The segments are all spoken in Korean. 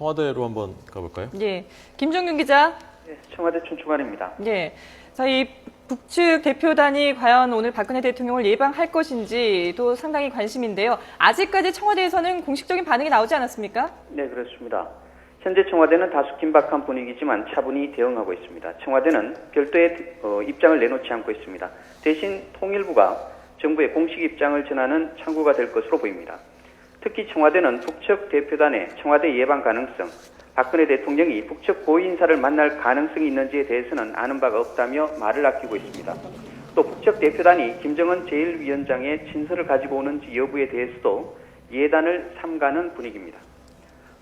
청와대로 한번 가볼까요? 예. 김종균 기자. 네, 청와대 춘추관입니다. 예. 자, 이 북측 대표단이 과연 오늘 박근혜 대통령을 예방할 것인지도 상당히 관심인데요. 아직까지 청와대에서는 공식적인 반응이 나오지 않았습니까? 네, 그렇습니다. 현재 청와대는 다소 긴박한 분위기지만 차분히 대응하고 있습니다. 청와대는 별도의 어, 입장을 내놓지 않고 있습니다. 대신 통일부가 정부의 공식 입장을 전하는 창구가 될 것으로 보입니다. 특히 청와대는 북측 대표단의 청와대 예방 가능성, 박근혜 대통령이 북측 고위 인사를 만날 가능성이 있는지에 대해서는 아는 바가 없다며 말을 아끼고 있습니다. 또 북측 대표단이 김정은 제1위원장의 친서를 가지고 오는지 여부에 대해서도 예단을 삼가는 분위기입니다.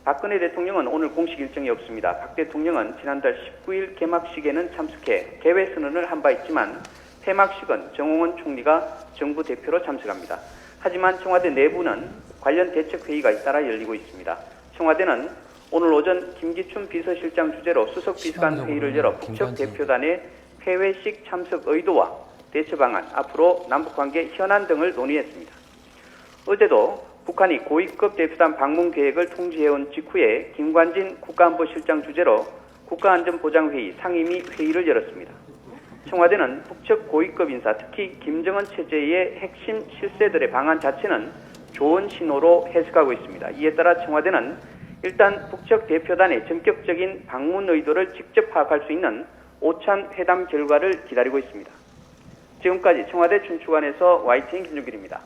박근혜 대통령은 오늘 공식 일정이 없습니다. 박 대통령은 지난달 19일 개막식에는 참석해 개회 선언을 한 바 있지만 폐막식은 정홍원 총리가 정부 대표로 참석합니다. 하지만 청와대 내부는 관련 대책 회의가 잇따라 열리고 있습니다. 청와대는 오늘 오전 김기춘 비서실장 주재로 수석 비서관 회의를 열어 북측 대표단의 폐회식 참석 의도와 대처 방안, 앞으로 남북 관계 현안 등을 논의했습니다. 어제도 북한이 고위급 대표단 방문 계획을 통지해온 직후에 김관진 국가안보실장 주재로 국가안전보장회의 상임위 회의를 열었습니다. 청와대는 북측 고위급 인사, 특히 김정은 체제의 핵심 실세들의 방안 자체는 좋은 신호로 해석하고 있습니다. 이에 따라 청와대는 일단 북측 대표단의 전격적인 방문 의도를 직접 파악할 수 있는 오찬 회담 결과를 기다리고 있습니다. 지금까지 청와대 춘추관에서 YTN 김준길입니다.